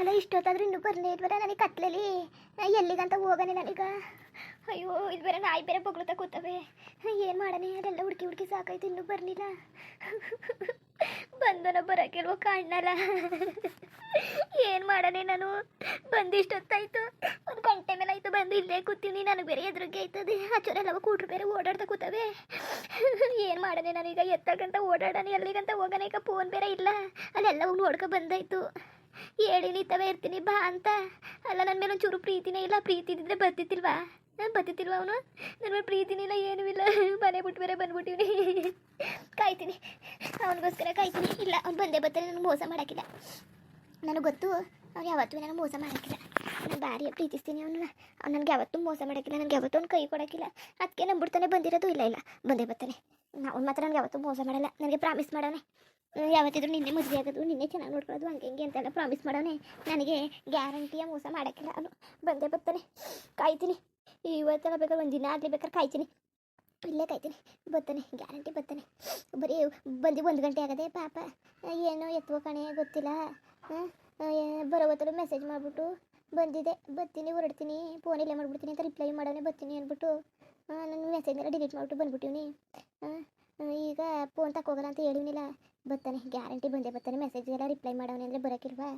ಅಲ್ಲ, ಇಷ್ಟೊತ್ತಾದ್ರೂ ಇನ್ನೂ ಬರಲೇ ಇದ್ವರ ನನಗೆ ಕತ್ಲಲ್ಲಿ ಎಲ್ಲಿಗಂತ ಹೋಗನೆ ನನಗ. ಅಯ್ಯೋ, ಇದು ಬೇರೆ ನಾಯಿ ಬೇರೆ ಬಗ್ಳುತ್ತಾ ಕೂತವೆ. ಏನು ಮಾಡನೆ? ಅದೆಲ್ಲ ಹುಡುಕಿ ಹುಡುಕಿ ಸಾಕಾಯ್ತು, ಇನ್ನೂ ಬರಲಿಲ್ಲ. ಬಂದನ ಬರೋಕೆಲ್ವೋ ಕಾಣಲ್ಲ ಏನು ಮಾಡನೆ ನಾನು? ಬಂದು ಇಷ್ಟೊತ್ತಾಯ್ತು. ಒಂದು ಗಂಟೆ ಮೇಲೆ ಆಯ್ತು, ಬಂದು ಇಲ್ಲೇ ಕೂತೀನಿ. ನನಗೆ ಬೇರೆ ಎದುರಿಗೆ ಆಯ್ತದೆ. ಹಚ್ಚೋರೆಲ್ಲವ ಕೂಟ್ರು ಬೇರೆ ಓಡಾಡ್ತಾ ಕೂತವೆ. ಏನು ಮಾಡನೆ ನಾನೀಗ? ಎತ್ತಗಂತ ಓಡಾಡೋಣ ಎಲ್ಲಿಗಂತ ಹೋಗನೇಕ ಫೋನ್ ಬೇರೆ ಇಲ್ಲ. ಅಲ್ಲೆಲ್ಲ ಹೋಗಿ ನೋಡ್ಕೊ ಬಂದಾಯ್ತು. ಹೇಳಿ ನಿಂತವೇ ಇರ್ತೀನಿ, ಬಾ ಅಂತ. ಅಲ್ಲ ನನ್ನ ಮೇಲೆ ಒಂಚೂರು ಪ್ರೀತಿನೇ ಇಲ್ಲ. ಪ್ರೀತಿ ಇದ್ದಿದ್ರೆ ಬರ್ತಿತ್ತಿಲ್ವಾ ನಾನು ಬರ್ತಿತ್ತಿಲ್ವ ಅವನು? ನನ್ನ ಮೇಲೆ ಪ್ರೀತಿನೇ ಇಲ್ಲ, ಏನೂ ಇಲ್ಲ. ಮನೆ ಬಿಟ್ಟು ಬೇರೆ ಬಂದ್ಬಿಟ್ಟಿವ್ನಿ. ಕಾಯ್ತೀನಿ. ಅವನಿಗೋಸ್ಕರ ಕಾಯ್ತೀನಿ. ಇಲ್ಲ, ಅವ್ನು ಬಂದೇ ಬರ್ತಾನೆ. ನನಗೆ ಮೋಸ ಮಾಡೋಕ್ಕಿಲ್ಲ. ನನಗೆ ಗೊತ್ತು, ಅವ್ನು ಯಾವತ್ತೂ ನನಗೆ ಮೋಸ ಮಾಡೋಕ್ಕಿಲ್ಲ. ನಾನು ಭಾರಿ ಪ್ರೀತಿಸ್ತೀನಿ. ಅವನ ಅವ್ನು ನನಗೆ ಯಾವತ್ತೂ ಮೋಸ ಮಾಡೋಕ್ಕಿಲ್ಲ, ನನಗೆ ಯಾವತ್ತೂ ಅವ್ನು ಕೈ ಕೊಡೋಕ್ಕಿಲ್ಲ. ಅದಕ್ಕೆ ನಂಬಿಡ್ತಾನೆ ಬಂದಿರೋದು ಇಲ್ಲ ಇಲ್ಲ. ಬಂದೇ ಬರ್ತಾನೆ. ಅವ್ನು ಮಾತ್ರ ನನಗೆ ಯಾವತ್ತೂ ಮೋಸ ಮಾಡಲ್ಲ. ನನಗೆ ಪ್ರಾಮಿಸ್ ಮಾಡೋಣ ಯಾವತ್ತಿದ್ರು ನಿನ್ನೆ ಮದುವೆ ಆಗೋದು, ನಿನ್ನೆ ಚೆನ್ನಾಗಿ ನೋಡ್ಕೊಳ್ಳೋದು, ಹಂಗೆ ಹಿಂಗೆ ಅಂತೆಲ್ಲ ಪ್ರಾಮಿಸ್ ಮಾಡೋಣ ನನಗೆ ಗ್ಯಾರಂಟಿಯ ಮೋಸ ಮಾಡೋಕ್ಕಿಲ್ಲ ಅವನು. ಬಂದೇ ಬರ್ತಾನೆ. ಕಾಯ್ತೀನಿ. ಇವತ್ತೆಲ್ಲ ಬೇಕಾದ್ರೆ ಒಂದು ದಿನ ಆಗಲಿ ಬೇಕಾದ್ರೆ ಕಾಯ್ತೀನಿ. ಇಲ್ಲೇ ಕಾಯ್ತೀನಿ. ಬರ್ತಾನೆ, ಗ್ಯಾರಂಟಿ ಬರ್ತಾನೆ. ಬರೀ ಬಂದು ಒಂದು ಗಂಟೆ ಆಗದೆ ಪಾಪ, ಏನೋ ಎತ್ತುವ ಕಣೆ, ಗೊತ್ತಿಲ್ಲ. ಬರೋ ಹೊತ್ತಲ್ಲೂ ಮೆಸೇಜ್ ಮಾಡಿಬಿಟ್ಟು ಬಂದಿದೆ. ಬರ್ತೀನಿ, ಹೊರಡ್ತೀನಿ ಇಲ್ಲೇ ಮಾಡ್ಬಿಡ್ತೀನಿ, ಅಂತ ರಿಪ್ಲೈ ಮಾಡೋನೆ ಬರ್ತೀನಿ ಅಂದ್ಬಿಟ್ಟು ನನ್ನ ಮೆಸೇಜ್ನೆಲ್ಲ ಡಿಲೀಟ್ ಮಾಡಿಬಿಟ್ಟು ಬಂದ್ಬಿಟ್ಟಿವ್ನಿ. ಈಗ ಫೋನ್ ತಕೋಗಲ್ಲ ಅಂತ ಹೇಳಿವ್ನಿಲ್ಲ. ಬರ್ತಾನೆ ಗ್ಯಾರಂಟಿ ಬಂದೇ ಬರ್ತಾನೆ ಮೆಸೇಜ್ಗೆಲ್ಲ ರಿಪ್ಲೈ ಮಾಡೋನೆ ಅಂದರೆ ಬರೋಕ್ಕಿಲ್ವಾ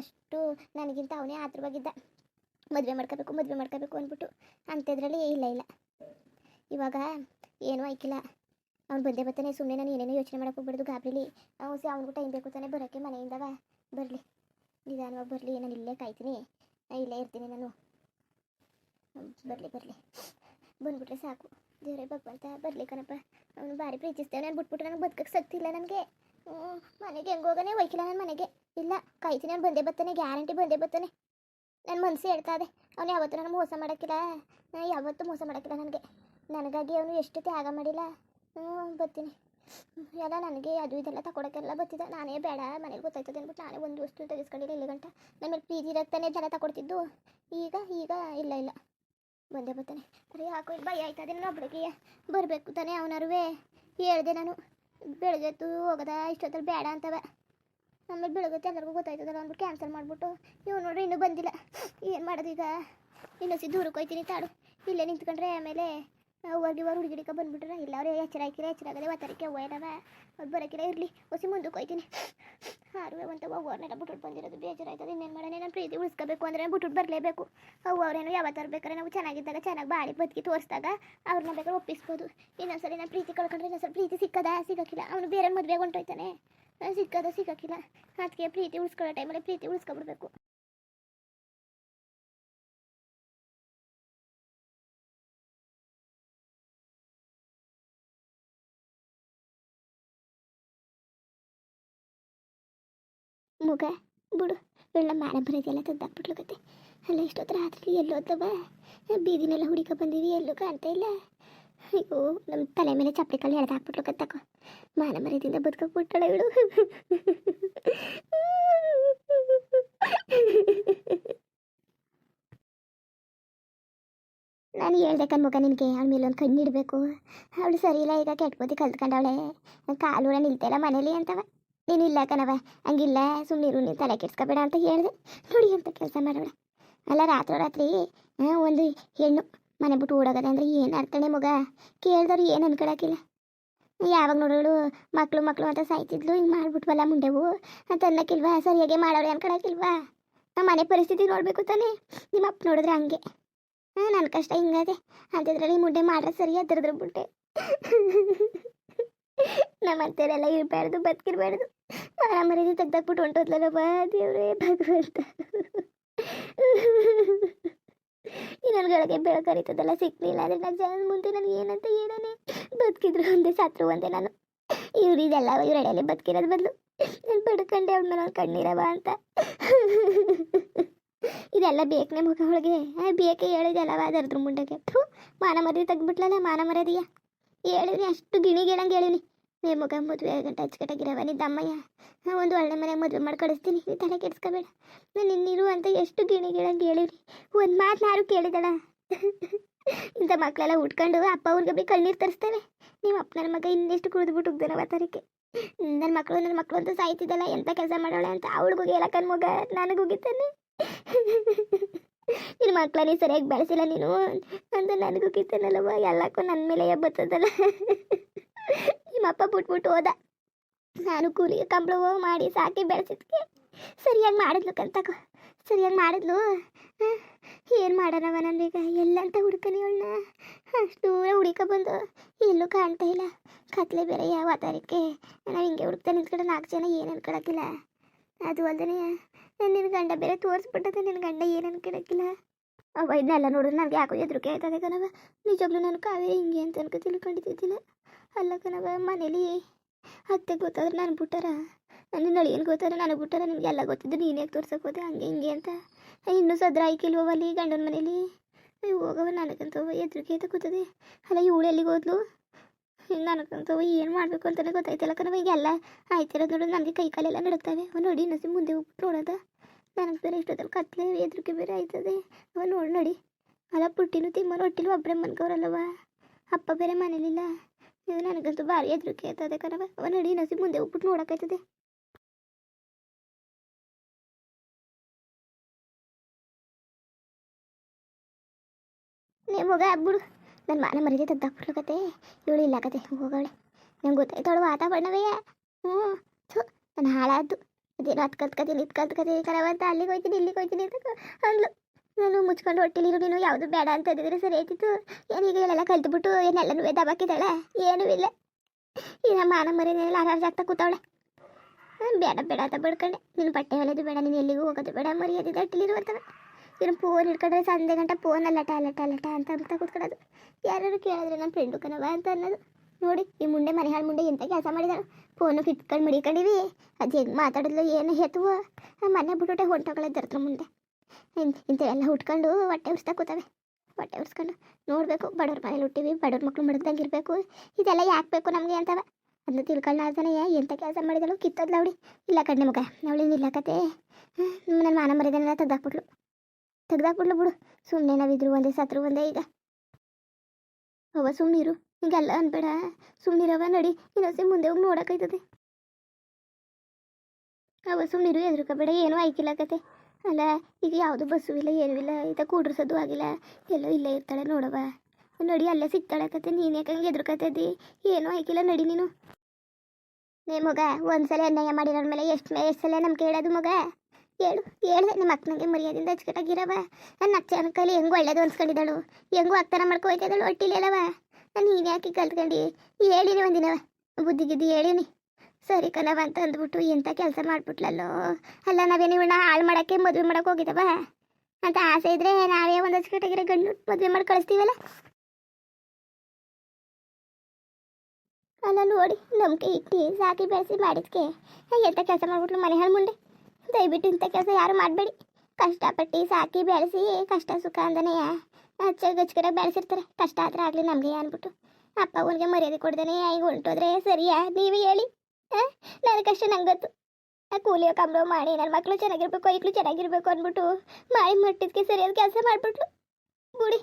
ಅಷ್ಟು ನನಗಿಂತ ಅವನೇ ಆತುರವಾಗಿದ್ದ. ಮದುವೆ ಮಾಡ್ಕೋಬೇಕು ಮದುವೆ ಮಾಡ್ಕೋಬೇಕು ಅಂದ್ಬಿಟ್ಟು ಅಂಥದ್ರಲ್ಲಿ ಇಲ್ಲ ಇಲ್ಲ. ಇವಾಗ ಏನೂ ಆಯ್ಕಿಲ್ಲ. ಅವ್ನು ಬಂದೇ ಬರ್ತಾನೆ ಸುಮ್ಮನೆ ನಾನು ಏನೇನೋ ಯೋಚನೆ ಮಾಡೋಕೆ ಹೋಗ್ಬಾರ್ದು ಗಾಬರಿಲಿ. ಅವನು ಅವ್ನಿಗೂ ಟೈಮ್ ಬೇಕು ತಾನೆ ಬರೋಕ್ಕೆ ಮನೆಯಿಂದವ. ಬರಲಿ. ನಿಧಾನವಾಗಿ ಬರಲಿ, ನಾನು ಇಲ್ಲೇ ಕಾಯ್ತೀನಿ. ಇಲ್ಲೇ ಇರ್ತೀನಿ ನಾನು. ಬರಲಿ ಬರಲಿ. ಬಂದ್ಬಿಟ್ರೆ ಸಾಕು. ದೇವರೇ, ಭಗವಂತ, ಬರಲಿ ಕಣಪ್ಪ. ಅವನು ಭಾರಿ ಪ್ರೀತಿಸ್ತೇವೆ ನಾನು ಬಿಟ್ಬಿಟ್ರೆ ನನಗೆ ಬದುಕಕ್ಕೆ ಸಕ್ತಿಲ್ಲ ನನಗೆ. ಮನೆಗೆ ಹೆಂಗೆ ಹೋಗೋನೆ? ಒಯ್ಕಿಲ್ಲ ನನ್ನ ಮನೆಗೆ. ಇಲ್ಲ, ಕಾಯ್ತೀನಿ. ಅವ್ನು ಬಂದೇ ಬರ್ತಾನೆ. ಗ್ಯಾರಂಟಿ ಬಂದೇ ಬರ್ತಾನೆ. ನನ್ನ ಮನಸ್ಸು ಹೇಳ್ತಾ ಇದೆ. ಅವ್ನು ಯಾವತ್ತೂ ನನಗೆ ಮೋಸ ಮಾಡೋಕ್ಕಿಲ್ಲ. ನಾನು ಯಾವತ್ತೂ ಮೋಸ ಮಾಡೋಕ್ಕಿಲ್ಲ ನನಗೆ. ನನಗಾಗಿ ಅವನು ಎಷ್ಟು ತ್ಯಾಗ ಮಾಡಿಲ್ಲ. ಹ್ಞೂ ಬರ್ತೀನಿ. ಎಲ್ಲ ನನಗೆ ಅದು ಇದೆಲ್ಲ ತಗೊಳಕ್ಕೆಲ್ಲ ಬರ್ತಿದ್ದ ನಾನೇ ಬೇಡ, ಮನೆಗೆ ಗೊತ್ತಾಯ್ತದೆ ಅಂದ್ಬಿಟ್ಟು ನಾನೇ ಒಂದು ವಸ್ತು ತೆಗೆಸ್ಕೊಂಡಿಲ್ಲ ಇಲ್ಲಿ ಗಂಟ. ನನ್ನ ಮೇಲೆ ಪ್ರೀತಿ ಇರತ್ತಾನೆ ಜನ ತಗೊಡ್ತಿದ್ದು ಈಗ ಈಗ ಇಲ್ಲ ಇಲ್ಲ. ಬಂದೇ ಬರ್ತಾನೆ ಅರೆ, ಯಾಕೋ ಇಲ್ಲಿ ಭಯ ಆಯ್ತದೆ. ಒಬ್ಬಳಿಗೆ ಬರಬೇಕು ತಾನೇ ಅವನರುವೆ ಹೇಳಿದೆ ನಾನು. ಬೆಳಗ್ಗೆತ್ತು ಹೋಗದ? ಇಷ್ಟೊತ್ತಲ್ಲಿ ಬೇಡ ಅಂತವೆ. ಆಮೇಲೆ ಬೆಳಗ್ಗೆ ಎಲ್ಲರಿಗೂ ಗೊತ್ತಾಯ್ತದಲ್ಲ ಅಂದ್ಬಿಟ್ಟು ಕ್ಯಾನ್ಸಲ್ ಮಾಡಿಬಿಟ್ಟು. ಇವ್ ನೋಡ್ರಿ, ಇನ್ನೂ ಬಂದಿಲ್ಲ. ಏನು ಮಾಡೋದು ಈಗ? ಇನ್ನೊಸಿ ದೂರಕ್ಕೆ ಹೋಯ್ತೀನಿ ತಾಡು ಇಲ್ಲೇ ನಿಂತ್ಕೊಂಡ್ರೆ ಆಮೇಲೆ ಇವರು ಹುಡುಗಿಡಿಕ ಬಂದ್ಬಿಟ್ರೆ ಇಲ್ಲ ಅವ್ರೆ ಎಚ್ಚರ ಹಾಕಿರ ಎಚ್ಚರ ಆಗದೆ ಒತ್ತರಿಕೆ ಇದಾವೆ ಅವ್ರು ಬರೋಕಿಲ್ಲ ಇರಲಿ ಹೊಸಿ ಮುಂದಕ್ಕೆ ಹೋಯ್ತೀನಿ. ಹಾರುವೆ ಅಂತ ಹೋಗೋರ್ನೆಲ್ಲ ಬಿಟ್ಬಿಟ್ಟು ಬಂದಿರೋದು, ಬೇಜಾರಾಯ್ತದೆ, ಇನ್ನೇನು ಮಾಡೋಣ ನಾನು ಪ್ರೀತಿ ಉಳಿಸ್ಕೋಬೇಕು ಅಂದರೆ ಬಿಟ್ಬಿಟ್ಟು ಬರಲೇಬೇಕು. ಅವು ಅವ್ರೇನೋ ಯಾವತ್ತು ಬೇಕಾದ್ರೆ ನಾವು ಚೆನ್ನಾಗಿದ್ದಾಗ ಚೆನ್ನಾಗಿ ಬಾಳಿ ಬದುಕಿ ತೋರಿಸಿದಾಗ ಅವ್ರನ್ನ ಬೇಕಾದ್ರೆ ಒಪ್ಪಿಸ್ಬೋದು. ಇನ್ನೊಂದ್ಸರಿ ನಾನು ಪ್ರೀತಿ ಕಳ್ಕೊಂಡ್ರೆ ಇನ್ನೊಂದ್ಸರಿ ಪ್ರೀತಿ ಸಿಕ್ಕದ? ಸಿಗೋಕ್ಕಿಲ್ಲ. ಅವನು ಬೇರೆ ಮದುವೆಗೆ ಹೊಂಟೋಯ್ತಾನೆ. ಸಿಕ್ಕದ, ಸಿಗೋಕ್ಕಿಲ್ಲ. ಅದಕ್ಕೆ ಪ್ರೀತಿ ಉಳಿಸ್ಕೊಳ್ಳೋ ಟೈಮಲ್ಲಿ ಪ್ರೀತಿ ಉಳಿಸ್ಕೊಬಿಡ್ಬೇಕು. ಮುಗ, ಬಿಡು ಒಳ್ಳೆ ಮಾನ ಬರೋದೆಲ್ಲ ತೆಗ್ದಾಕ್ಬಿಟ್ಲಕತ್ತೆ ಅಲ್ಲ ಇಷ್ಟೊತ್ತು ರಾತ್ರಿ ಎಲ್ಲೋದವ ಬೀದಿನೆಲ್ಲ ಹುಡುಕ ಬಂದೀವಿ, ಎಲ್ಲೂ ಕಾಣ್ತಾ ಇಲ್ಲ. ಅಯ್ಯೋ ನಮ್ಮ ತಲೆ ಮೇಲೆ ಚಪ್ಪಲಿ ಕಲ್ಲು ಎಳ್ದು ಹಾಕ್ಬಿಟ್ಲಕತ್ತಕೋ ಮಾನ ಮರ್ಯಾದಿಂದ ಬದುಕೋಗ್ಬಿಟ್ಟಾಳೆ ಇವಳು ನಾನು ಹೇಳ್ದೆ ಮಗ ನಿನಗೆ, ಅವಳ ಮೇಲೆ ಒಂದು ಕಣ್ಣು ಇಡಬೇಕು. ಅವಳು ಸರಿ ಇಲ್ಲ, ಈಗ ಕೆಟ್ಟ ಬುದ್ಧಿ ಕಲ್ತ್ಕೊಂಡವಳೆ. ಕಾಲು ನಿಲ್ತಾಯಿಲ್ಲ ಮನೇಲಿ ಅಂತವ. ನೀನು ಇಲ್ಲ ಕಣವ ಹಂಗಿಲ್ಲ ಸುಮ್ಮನಿರು ನೀನು ತಲೆ ಕೆಡ್ಸ್ಕೊಬೇಡ ಅಂತ ಹೇಳಿದೆ. ನೋಡಿ ಅಂತ ಕೆಲಸ ಮಾಡೋಣ. ಅಲ್ಲ ರಾತ್ರೋ ರಾತ್ರಿ ಒಂದು ಹೆಣ್ಣು ಮನೆ ಬಿಟ್ಟು ಓಡೋಗದೆ ಅಂದರೆ ಏನು ಅರ್ಥನೇ ಮಗ? ಕೇಳಿದವ್ರು ಏನು ಅನ್ಕೊಳಕಿಲ್ಲ. ಯಾವಾಗ ನೋಡೋಳು ಮಕ್ಕಳು ಮಕ್ಕಳು ಅಂತ ಸಾಯ್ತಿದ್ಲು, ಹಿಂಗೆ ಮಾಡಿಬಿಟ್ವಲ್ಲ ಮುಂಡೆವು. ಅಂತ ಅನ್ನಕ್ಕಿಲ್ವಾ ಸರಿಯಾಗಿ ಮಾಡೋರು ಅನ್ಕೊಳಕಿಲ್ವಾ? ನಮ್ಮ ಮನೆ ಪರಿಸ್ಥಿತಿ ನೋಡಬೇಕು ತಾನೇ? ನಿಮ್ಮ ಅಪ್ಪ ನೋಡಿದ್ರೆ ಹಂಗೆ. ಹಾಂ ನನ್ನ ಕಷ್ಟ ಹಿಂಗದೆ. ಅಂಥದ್ರಲ್ಲಿ ಮುಂಡೆ ಮಾಡ್ರೆ ಸರಿ ಅದರದ್ರ ಬಿಟ್ಟೆ. ನಮ್ಮಂತೇರೆಲ್ಲ ಇರಬಾರ್ದು, ಬದುಕಿರ್ಬಾರ್ದು. ಮಾನ ಮರ್ಯಾದೆ ತೆಗ್ದಾಕ್ಬಿಟ್ಟು ಬಾ ದೇವ್ರೇ ಭಗವಂತ. ಇನ್ನೊಳಗೆ ಬೆಳಕರಿತದೆಲ್ಲ ಸಿಕ್ಲಿಲ್ಲ ಅಂದ್ರೆ ನಾನು ಜನ ಮುಂದೆ ನನಗೆ ಏನಂತ ಹೇಳನೆ ಬದುಕಿದ್ರು ಒಂದೇ ಸಾತ್ರು ಒಂದೇ ನಾನು. ಇವ್ರು ಇದೆಲ್ಲ ಇವರೆಡೆಯಲ್ಲಿ ಬದುಕಿರೋದು ಬದಲು. ನಾನು ಬಡ್ಕಂಡೆ ಅವ್ಳ ಮೇಲೆ ಒಂದು ಕಣ್ಣೀರವ ಅಂತ. ಇದೆಲ್ಲ ಬೇಕನೆ ಮುಖ ಒಳಗೆ. ಬೇಕೆ ಹೇಳಿದೆಲ್ಲವ ಅದರದ್ರ ಮುಂಡಗೆ ಥೂ, ಮಾನ ಮರ್ಯಾದೆ ತೆಗ್ಬಿಟ್ಲಲ್ಲ ಮಾನ ಮರ್ಯಾದೆಯ? ಹೇಳಿವ್ನಿ ಅಷ್ಟು ಗಿಣಿ ಗಿಣಂಗೆ ಹೇಳಿನಿ. ನಿಮ್ಮ ಮಗ, ಮದುವೆ ಆಗಂಟ ಹಚ್ಕಟ್ಟಾಗಿರವ ನಿದ್ದಮ್ಮಯ್ಯ ಒಂದು ಒಳ್ಳೆ ಮನೆಗೆ ಮದುವೆ ಮಾಡಿ ಕಳಿಸ್ತೀನಿ ನೀ ತಲೆ ಕೆಡ್ಸ್ಕೋಬೇಡ. ನಾನು ನಿನ್ನಿರು ಅಂತ ಎಷ್ಟು ಗಿಣಿ ಗಿಣಂಗೆ ಹೇಳಿರಿ ಒಂದು ಮಾತು ಯಾರು ಕೇಳಿದಳ. ಇಂಥ ಮಕ್ಕಳೆಲ್ಲ ಉಟ್ಕೊಂಡು ಅಪ್ಪ ಅವ್ರಿಗೆ ಬಿ ಕಣ್ಣೀರು ತರಿಸ್ತೇವೆ. ನಿಮ್ಮ ಅಪ್ಪನ ಮಗ ಇನ್ನೆಷ್ಟು ಕುಡಿದ್ಬಿಟ್ಟು ಉಗ್ದನವ ತರಕ್ಕೆ ನನ್ನ ಮಕ್ಕಳು ನನ್ನ ಮಕ್ಕಳು ಅಂತ ಸಾಯ್ತಿದ್ದಲ್ಲ ಎಂಥ ಕೆಲಸ ಮಾಡೋಳೆ ಅಂತ. ಅವಳಿಗೂ ಹೇಳಕ್ಕನ್ ಮಗ, ನನಗೆ ಹೋಗಿತ್ತಾನೆ ನಿನ್ನ ಮಕ್ಕಳನ್ನ ಸರಿಯಾಗಿ ಬೆಳೆಸಿಲ್ಲ ನೀನು ಅಂತ ನನಗೂ ಕಿತ್ತನಲ್ಲವ ಎಲ್ಲಕ್ಕೂ ನನ್ನ ಮೇಲೆ ಬರ್ತದಲ್ಲ ನಿಮ್ಮಪ್ಪ ಬಿಟ್ಬಿಟ್ಟು ಹೋದ. ನಾನು ಕೂಲಿಗೆ ಕಂಬಳು ಮಾಡಿ ಸಾಕಿ ಬೆಳೆಸಿದ್ಕೆ. ಸರಿಯಾಗಿ ಮಾಡಿದ್ಲು ಕಂತಕ ಸರಿಯಾಗಿ ಮಾಡಿದ್ಲು. ಏನು ಮಾಡೋಣವ ನನಗೆ ಎಲ್ಲಂತ ಹುಡ್ಕನಿ ಅವಳನ್ನ. ಅಷ್ಟು ದೂರ ಹುಡುಕ ಬಂದು ಎಲ್ಲೂ ಕಾಣ್ತಾ ಇಲ್ಲ. ಕತ್ಲೆ ಬೇರೆ ಯಾವ ತಾರೀಕೆ ನಾವು ಹಿಂಗೆ ಹುಡುಕ್ತಾ ನಿಂತ್ಕೊಂಡು ನಾಲ್ಕು ಜನ ಏನು ಅನ್ಕೊಳಕ್ಕಿಲ್ಲ. ಅದು ಅಲ್ಲದೆ ನಿನ್ನ ಗಂಡ ಬೇರೆ ತೋರಿಸ್ಬಿಟ್ಟದೆ, ನಿನ್ನ ಗಂಡ ಏನು ಅನ್ಕೊಳಕ್ಕಿಲ್ಲ ಅವ ಇದನ್ನೆಲ್ಲ ನೋಡಿದ್ರೆ ನನಗೆ ಯಾಕೋ ಎದುರುಕೆ ಆಯ್ತದೆ ಕಣವ ನಿಜವಾಗ್ಲೂ ನಾನು ಕಾವೇ ಹಿಂಗೆ ಅಂತ ಅನ್ಕೊ ತಿಳ್ಕೊಂಡಿದ್ದಿಲ್ಲ. ಅಲ್ಲ ಕಣವ ಮನೇಲಿ ಅತ್ತೆ ಗೊತ್ತಾದ್ರೆ ನಾನು ಬಿಟ್ಟಾರ? ನನ್ನ ನಳಿಯನ್ ಗೊತ್ತಾದ್ರೆ ನನಗೆ ಬಿಟ್ಟಾರ? ನಿಮ್ಗೆ ಎಲ್ಲ ಗೊತ್ತಿದ್ದು ನೀನು ಯಾಕೆ ತೋರ್ಸಕ್ಕೆ ಹೋದೆ? ಹಂಗೆ ಹಿಂಗೆ ಅಂತ. ಇನ್ನೂ ಸದ್ರ ಆಯ್ಕಿಲ್ವಲ್ಲಿ ಗಂಡನ ಮನೇಲಿ? ಹೋಗವ ನನಗಂತ ಹೆದರಿಕೆ ಅಂತ ಕೂತದೆ. ಅಲ್ಲ ಇವಳು ಎಲ್ಲಿಗೆ ಹೋದ್ಲು? ನನಗಂತೂ ಏನು ಮಾಡಬೇಕು ಅಂತಲೇ ಗೊತ್ತಾಯ್ತಲ್ಲ ಕಣವ ಈಗ ಎಲ್ಲ ಆಯ್ತಿರೋದು ನೋಡು, ನನಗೆ ಕೈ ಕಾಲೆಲ್ಲ ನಡುತ್ತವೆ. ಅವ ನೋಡಿ ನಸಿ ಮುಂದೆ ಹೋಗ್ಬಿಟ್ಟು ನೋಡೋದ. ನನಗೆ ಬೇರೆ ಇಷ್ಟೊತ್ತಲ್ಲಿ ಕತ್ಲೆ ಎದ್ರುಕೆ ಬೇರೆ ಆಯ್ತದೆ. ಅವ ನೋಡಿ ನೋಡಿ. ಅಲ್ಲ, ಪುಟ್ಟಿನೂ ತಿಮ್ಮನ ಹೊಟ್ಟಿಲು ಒಬ್ಬರೇ ಮನ್ಕವ್ರಲ್ಲವ ಅಪ್ಪ ಬೇರೆ ಮನೇಲಿಲ್ಲ. ಇದು ನನಗಂತೂ ಭಾರಿ ಎದ್ರುಕೆ ಆಯ್ತದೆ ಕಣವ ಅವ ನೋಡಿ ನಸಿ ಮುಂದೆ ಹೋಗ್ಬಿಟ್ಟು ನೋಡೋಕ್ಕಾಯ್ತದೆ ನೀ ಮಗ ಬಿಡು. ನನ್ನ ಮಾನ ಮರಿದೆ ತೆಗ್ದಾಕ್ಬಿಡ್ಲಕತ್ತೆ ಇವಳು ಇಲ್ಲ ಕತೆ ಹೋಗವಳೆ. ನಂಗೆ ಗೊತ್ತಾಯ್ತು ಅವಳು ವಾತಾವರಣವೇ. ಹ್ಞೂ. ಥೂ ನಾನು ಹಾಳಾದ್ದು. ಅದೇನೋ ಹತ್ತು ಕಲ್ತ್ಕತೀನಿ, ಇದು ಕಲ್ತ್ಕತೀನಿ, ಕರವ ಅಂತ ಅಲ್ಲಿಗೆ ಹೋಯ್ತೀನಿ, ಇಲ್ಲಿಗೆ ಹೋಯ್ತೀನಿ ಅಂತ ಅಂದ್ಲು. ನಾನು ಮುಚ್ಕೊಂಡು ಹೊಟ್ಟಿಲಿರು, ನೀನು ಯಾವುದು ಬೇಡ ಅಂತ ಅಂದಿದ್ರೆ ಸರಿ ಆಯ್ತಿತ್ತು. ಏನೀಗ ಇಲ್ಲೆಲ್ಲ ಕಲ್ತ್ಬಿಟ್ಟು ಏನೆಲ್ಲನೂ ದಬಾಕಿದ್ದಾಳೆ ಏನೂ ಇಲ್ಲ. ಈ ಮಾನ ಮರಿನೆಲ್ಲ ಆರಾರು ಆಗ್ತಾ ಕೂತವಳೆ. ಬೇಡ ಬೇಡ ಅಂತ ಬಡ್ಕೊಂಡೆ. ನೀನು ಬಟ್ಟೆ ಹೊಲೆದು ಬೇಡ, ನೀನು ಎಲ್ಲಿಗೂ ಹೋಗೋದು ಬೇಡ ಮರ್ಯಾದಿದೆ ಅಟ್ಟಿಲಿರುವಂತವ ಇನ್ನು ಫೋನ್ ಹಿಡ್ಕೊಂಡ್ರೆ ಸಂಜೆ ಗಂಟ ಫೋನ್ ಅಲ್ಲಟ ಅಲ್ಲಟ ಲಟ ಅಂತ ಅಂತ ಕೂತ್ಕೊಳ್ಳೋದು. ಯಾರು ಕೇಳಿದ್ರೆ ನನ್ನ ಫ್ರೆಂಡು ಕಣವ ಅಂತ ಅನ್ನೋದು. ನೋಡಿ, ಈ ಮುಂಡೆ ಮನೆ ಹಾಳು ಮುಂಡೆ ಎಂತ ಕೆಲಸ ಮಾಡಿದಾಳು. ಫೋನು ಕಿತ್ಕೊಂಡು ಮಡಿಕೊಂಡಿವಿ. ಅದು ಹೆಂಗೆ ಮಾತಾಡಿದ್ಲು, ಏನು ಹೆತ್ತುವ ಮನೆ ಬಿಟ್ಬಿಟ್ಟೆ ಹೊಂಟೋಗಳದ್ದು ಹತ್ರ ಮುಂದೆ. ಇಂಥವೆಲ್ಲ ಉಟ್ಕೊಂಡು ಹೊಟ್ಟೆ ಉರ್ಸ್ತಾ ಕೂತವೆ. ಹೊಟ್ಟೆ ಉರ್ಸ್ಕೊಂಡು ನೋಡಬೇಕು, ಬಡವ್ರ ಮನೇಲಿ ಹುಟ್ಟಿವಿ, ಬಡವ್ರ ಮಕ್ಳು ಮಡ್ದಂಗೆ ಇರಬೇಕು. ಇದೆಲ್ಲ ಯಾಕೆ ಬೇಕು ನಮಗೆ ಅಂತವ? ಅದನ್ನ ಯಾ ಎಂಥ ಕೆಲಸ ಮಾಡಿದಳು? ಕಿತ್ತದ್ಲ ಅವಳಿ. ಇಲ್ಲ ಕಣ್ಣೆ ಮಗ ಅವಳಿನ ಇಲ್ಲ ಕತೆ. ನನ್ನ ಮಾನ ಮರಿದನೆಲ್ಲ ತೆಗ್ದಾಕ್ಬಿಟ್ಲು. ತೆಗ್ದಾಕ್ಬಿಟ್ಲು ಬಿಡು. ಸುಮ್ಮನೆ ನಾವಿದ್ರು ಒಂದೇ ಸತ್ರು ಒಂದೇ ಈಗ. ಅವ ಸುಮ್ಮನಿರು ಹಿಂಗೆಲ್ಲ ಅನ್ಬೇಡ. ಸುಮ್ಮನಿರವ ನಡಿ. ಇನ್ನೊಂದ್ಸೆ ಮುಂದೆ ಹೋಗಿ ನೋಡೋಕೈತದೆ. ಅವ ಸುಮ್ಮನಿರು ಎದುರುಕಬೇಡ ಏನೂ ಆಯ್ಕಿಲ್ಲ ಕತೆ. ಅಲ್ಲ, ಈಗ ಯಾವುದು ಬಸ್ಸು ಇಲ್ಲ, ಏನೂ ಇಲ್ಲ ಕೂಡ್ರಿಸೋದು ಆಗಿಲ್ಲ. ಎಲ್ಲೋ ಇಲ್ಲೇ ಇರ್ತಾಳೆ ನೋಡವ ನಡಿ, ಅಲ್ಲೇ ಸಿಗ್ತಾಳೆ ಕತೆ. ನೀನು ಯಾಕಂಗೆ ಎದುರುಕತ್ತದಿ ಏನೂ ಆಯ್ಕಿಲ್ಲ, ನಡಿ ನೀನು. ನೇ ಮಗ, ಒಂದ್ಸಲ ಅನ್ಯಾಯ ಮಾಡಿರೋ ಮೇಲೆ ಎಷ್ಟು ಎಷ್ಟು ಸಲ ನಮ್ಗೆ ಕೇಳೋದು ಮಗ? ಹೇಳು ಹೇಳ್ದೆ ನಿಮ್ಮ ಅಕ್ಕನಿಗೆ ಮರ್ಯಾದಿಂದ ಹಚ್ಕಟ್ಟಾಗಿರವ. ನನ್ನ ಅಚ್ಚನ ಕೈಲಿ ಹೆಂಗೂ ಒಳ್ಳೇದು ಅನ್ಸ್ಕೊಂಡಿದ್ದಾಳು. ಹೆಂಗೂ ಅಕ್ಕನ ಮಾಡ್ಕೊ ಹೋಯ್ತಿದ್ದಾಳು ಹೊಟ್ಟಿಲೆಲ್ಲವ. ನಾನು ನೀನು ಯಾಕೆ ಕಲ್ತ್ಕೊಂಡು? ಹೇಳಿನಿ ಒಂದಿನವ ಬುದ್ಧಿ ಗಿದ್ದಿ ಹೇಳಿನಿ. ಸರಿ ಕಣವ ಅಂತ ಅಂದ್ಬಿಟ್ಟು ಎಂಥ ಕೆಲಸ ಮಾಡ್ಬಿಟ್ಲಲ್ಲೋ. ಅಲ್ಲ, ನಾವೇನು ಇವಳನ್ನ ಹಾಳು ಮಾಡೋಕ್ಕೆ ಮದುವೆ ಮಾಡೋಕೆ ಹೋಗಿದ್ದವ ಅಂತ ಆಸೆ ಇದ್ರೆ ನಾವೇ ಒಂದು ಹಚ್ಕಟ್ಟಾಗಿರೋ ಗಂಡು ಮದುವೆ ಮಾಡಿ ಕಳಿಸ್ತೀವಲ್ಲ? ಅಲ್ಲ, ನೋಡಿ, ನಂಬಿಕೆ ಇಟ್ಟು ಸಾಕಿ ಬೆಳೆಸಿ ಮಾಡಿದ್ಕೆ. ಎಂಥ ಕೆಲಸ ಮಾಡ್ಬಿಟ್ಲು ಮನೆ ಹಾಳು ಮುಂದೆ? ದಯವಿಟ್ಟು ಇಂಥ ಕೆಲಸ ಯಾರು ಮಾಡಬೇಡಿ. ಕಷ್ಟಪಟ್ಟು ಸಾಕಿ ಬೆಳೆಸಿ, ಕಷ್ಟ ಸುಖ ಅಂದನೇ ಗಚ್ಕರ ಬೆಳೆಸಿರ್ತಾರೆ. ಕಷ್ಟ ಆದ್ರೆ ಆಗಲಿ ನಮಗೆ ಅಂದ್ಬಿಟ್ಟು ಅಪ್ಪ ಅವನಿಗೆ ಮರ್ಯಾದೆ ಕೊಡ್ದೇನೆ, ಈಗ ಹೊಂಟೋದ್ರೆ ಸರಿಯಾ? ನೀವೇ ಹೇಳಿ. ಹಾಂ? ನನ್ನ ಕಷ್ಟ ನಂಗೊತ್ತು ಕೂಲಿಯೋ ಕಂಬಳ ಮಾಡಿ ನನ್ನ ಮಕ್ಕಳು ಚೆನ್ನಾಗಿರ್ಬೇಕು, ಈಗಲೂ ಚೆನ್ನಾಗಿರ್ಬೇಕು ಅಂದ್ಬಿಟ್ಟು ಮಾಡಿ ಮುಟ್ಟಿದ್ಕೆ ಸರಿಯಾದ ಕೆಲಸ ಮಾಡಿಬಿಟ್ಲು. ಬುಡಿ.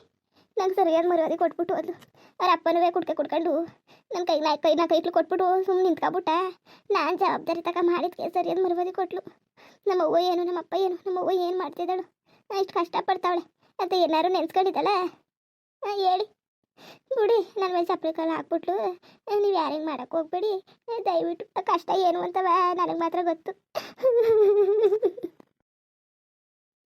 ನಂಗೆ ಸರಿಯಾದ ಮರ್ಯಾದೆ ಕೊಟ್ಬಿಟ್ಟು ಅದು. ಅವ್ರ ಅಪ್ಪನವೇ ಕುಡ್ಕೆ ಕುಡ್ಕೊಂಡು ನನ್ನ ಕೈ ನಾಲ್ಕು ಕೈ ನಾಲ್ಕು ಕೈಕ್ಳು ಕೊಟ್ಬಿಟ್ಟು ಸುಮ್ಮನೆ ನಿಂತ್ಕೊಬಿಟ್ಟೆ. ನಾನು ಜವಾಬ್ದಾರಿ ತಕ ಮಾಡಿದ್ಕೆ ಸರಿಯಾದ ಮರ್ಯಾದೆ ಕೊಟ್ಲು. ನಮ್ಮ ಅವ್ವ ಏನು ನಮ್ಮ ಅಪ್ಪ ಏನು ನಮ್ಮ ಅವ್ವ ಏನು ಮಾಡ್ತಿದ್ದಾಳು? ಇಷ್ಟು ಕಷ್ಟಪಡ್ತಾವಳೆ. ಅಂತ ಏನಾರು ನೆನ್ಸ್ಕೊಂಡಿದ್ದಲ್ಲ? ಹೇಳಿ. ಬಿಡಿ ನನ್ನ ಮೇಲೆ ಚಪ್ಪಲಿ ಕಾಲು ಹಾಕ್ಬಿಟ್ಲು. ನೀವು ಯಾರಿಗೆ ಹೋಗ್ಬೇಡಿ. ಏ, ದಯವಿಟ್ಟು ಕಷ್ಟ ಏನು ಅಂತವ ನನಗೆ ಮಾತ್ರ ಗೊತ್ತು.